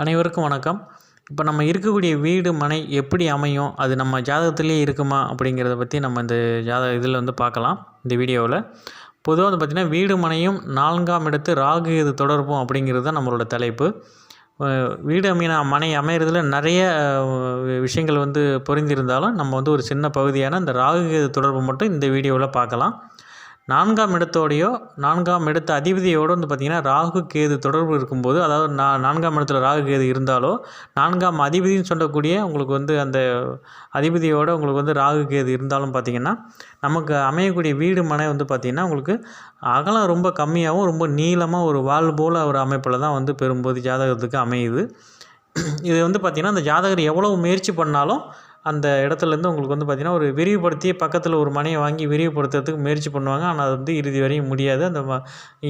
அனைவருக்கும் வணக்கம். இப்போ நம்ம இருக்கக்கூடிய வீடு மனை எப்படி அமையும்? அது நம்ம ஜாதகத்திலே இருக்குமா? அப்படிங்கிறத பற்றி நம்ம இந்த ஜாத இதில் வந்து பார்க்கலாம். இந்த வீடியோவில். பொதுவாக வந்து பார்த்திங்கன்னா வீடு மனையும் நான்காம் இடத்து ராகு இது தொடர்பும் அப்படிங்கிறது தான் நம்மளோட தலைப்பு. வீடு அமையின மனை அமையிறதுல நிறைய விஷயங்கள் வந்து பொருந்திருந்தாலும் நம்ம வந்து ஒரு சின்ன பகுதியான இந்த ராகு கேது தொடர்பு மட்டும் இந்த வீடியோவில் பார்க்கலாம். நான்காம் இடத்தோடையோ நான்காம் இடத்து அதிபதியோடு வந்து பார்த்திங்கன்னா ராகு கேது தொடர்பு இருக்கும்போது அதாவது நா நான்காம் இடத்துல ராகு கேது இருந்தாலோ நான்காம் அதிபதின்னு சொல்லக்கூடிய உங்களுக்கு வந்து அந்த அதிபதியோட உங்களுக்கு வந்து ராகு கேது இருந்தாலும் பார்த்திங்கன்னா நமக்கு அமையக்கூடிய வீடு மனை வந்து பார்த்திங்கன்னா உங்களுக்கு அகலம் ரொம்ப கம்மியாகவும் ரொம்ப நீளமாக ஒரு வால் போல் ஒரு அமைப்பில் தான் வந்து பெரும்போது ஜாதகத்துக்கு அமையுது. இது வந்து பார்த்திங்கன்னா அந்த ஜாதகர் எவ்வளவு முயற்சி பண்ணாலும் அந்த இடத்துலேருந்து உங்களுக்கு வந்து பார்த்திங்கன்னா ஒரு விரிவுபடுத்தி பக்கத்தில் ஒரு மனையை வாங்கி விரிவுபடுத்துறதுக்கு முயற்சி பண்ணுவாங்க. ஆனால் அது வந்து இறுதி வரையும் முடியாது. அந்த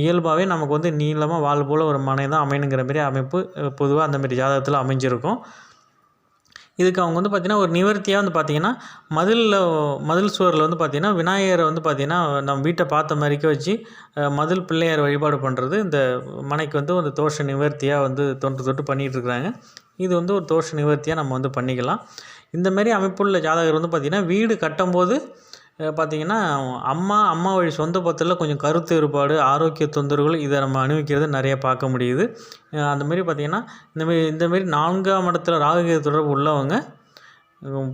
இயல்பாகவே நமக்கு வந்து நீளமாக வாழ் போல் ஒரு மனை தான் அமையணுங்கிற மாரி அமைப்பு பொதுவாக அந்தமாரி ஜாதகத்தில் அமைஞ்சிருக்கும். இதுக்கு அவங்க வந்து பார்த்திங்கன்னா ஒரு நிவர்த்தியாக வந்து பார்த்திங்கன்னா மதிலில் மதில் சுவரில் வந்து பார்த்திங்கன்னா விநாயகரை வந்து பார்த்திங்கன்னா நம்ம வீட்டை பார்த்த மாதிரிக்க வச்சு மதில் பிள்ளையார் வழிபாடு பண்ணுறது இந்த மனைக்கு வந்து ஒரு தோஷ நிவர்த்தியாக வந்து தொன்று தொட்டு பண்ணிகிட்ருக்குறாங்க இது வந்து ஒரு தோஷ நிவர்த்தியாக நம்ம வந்து பண்ணிக்கலாம். இந்தமாரி அமைப்புள்ள ஜாதகர் வந்து பார்த்திங்கன்னா வீடு கட்டும்போது பார்த்திங்கன்னா அம்மா அம்மா வழி சொந்த பத்தில் கொஞ்சம் கருத்து வேறுபாடு ஆரோக்கிய தொந்தரவுகள் இதை நம்ம அனுபவிக்கிறது நிறைய பார்க்க முடியுது. அந்தமாரி பார்த்திங்கன்னா இந்தமாரி இந்தமாரி நான்காம் இடத்துல ராகுகேது தொடர்பு உள்ளவங்க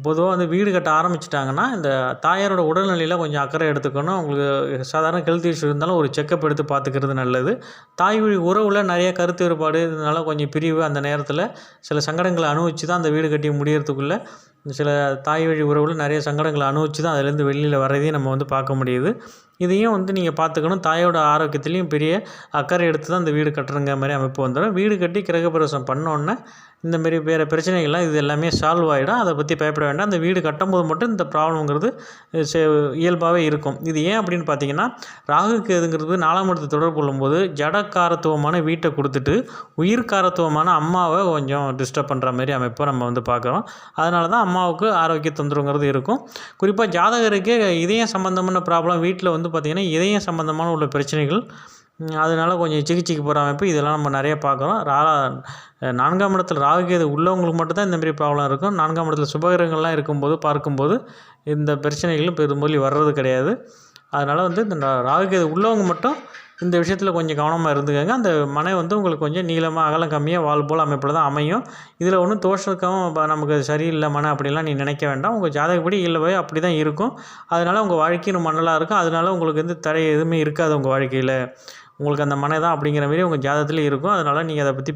பொதுவாக வந்து வீடு கட்ட ஆரம்பிச்சிட்டாங்கன்னா இந்த தாயாரோட உடல்நிலையில் கொஞ்சம் அக்கறை எடுத்துக்கணும். அவங்களுக்கு சாதாரண ஹெல்த் இஷ்யூ இருந்தாலும் ஒரு செக்கப் எடுத்து பார்த்துக்கிறது நல்லது. தாய் வழி உறவில் நிறைய கருத்து வேறுபாடு இதனால கொஞ்சம் பிரிவு அந்த நேரத்தில். சில சங்கடங்களை அனுபவிச்சு தான் அந்த வீடு கட்டி முடியறதுக்குள்ளே சில தாய் வழி உறவில் நிறைய சங்கடங்களை அனுபவிச்சு தான் அதுலேருந்து வெளியில் வர்றதையும் நம்ம வந்து பார்க்க முடியுது. இதையும் வந்து நீங்கள் பார்த்துக்கணும். தாயோட ஆரோக்கியத்துலேயும் பெரிய அக்கறை எடுத்து தான் இந்த வீடு கட்டுறங்க மாதிரி அமைப்பு வந்துடும். வீடு கட்டி கிரகப்பிரவேசம் பண்ணோன்னே இந்தமாரி வேறு பிரச்சனைகள்லாம் இது எல்லாமே சால்வ் ஆகிடும் அதை பற்றி பயப்பட வேண்டாம். அந்த வீடு கட்டும்போது மட்டும் இந்த ப்ராப்ளம்ங்கிறது இயல்பாகவே இருக்கும். இது ஏன் அப்படின்னு பார்த்தீங்கன்னா ராகுக்கு கேதுங்கிறது நாலாம் இடத்து தொடர்பு கொள்ளும்போது ஜடக்காரத்துவமான வீட்டை கொடுத்துட்டு உயிர்காரத்துவமான அம்மாவை கொஞ்சம் டிஸ்டர்ப் பண்ணுற மாதிரி அமைப்பை நம்ம வந்து பார்க்குறோம். அதனால தான் அம்மாவுக்கு ஆரோக்கிய தொந்தரவுங்கிறது இருக்கும். குறிப்பாக ஜாதகருக்கே இதயம் சம்மந்தமான ப்ராப்ளம் வீட்டில் வந்து பார்த்திங்கன்னா இதயம் சம்மந்தமான உள்ள பிரச்சனைகள் அதனால் கொஞ்சம் சிகிச்சைக்கு போகிற அமைப்பு இதெல்லாம் நம்ம நிறைய பார்க்குறோம். ரா நான்காம் இடத்தில் ராகுகேது உள்ளவங்களுக்கு மட்டும்தான் இந்தமாரி ப்ராப்ளம் இருக்கும். நான்காம் இடத்துல சுபகிரகங்கள்லாம் இருக்கும்போது பார்க்கும்போது இந்த பிரச்சனைகளும் பெரும்பொலி வர்றது கிடையாது. அதனால் வந்து இந்த ராகுகேது உள்ளவங்க மட்டும் இந்த விஷயத்தில் கொஞ்சம் கவனமாக இருந்துக்கோங்க. அந்த மனை வந்து உங்களுக்கு கொஞ்சம் நீளமாக அகலம் கம்மியாக வால் போல் அமைப்பில் தான் அமையும். இதில் ஒன்றும் தோஷக்கம் நமக்கு சரியில்லை மனை அப்படிலாம் நீ நினைக்க வேண்டாம். உங்கள் ஜாதகப்படி இல்லை போய் அப்படி தான் இருக்கும். அதனால் உங்கள் வாழ்க்கையும் மண்ணலாக இருக்கும். அதனால உங்களுக்கு வந்து தடை எதுவுமே இருக்காது உங்கள் வாழ்க்கையில். உங்களுக்கு அந்த மனை தான் அப்படிங்கிற மாதிரி உங்கள் ஜாதகத்தில் இருக்கும். அதனால் நீங்கள் அதை பற்றி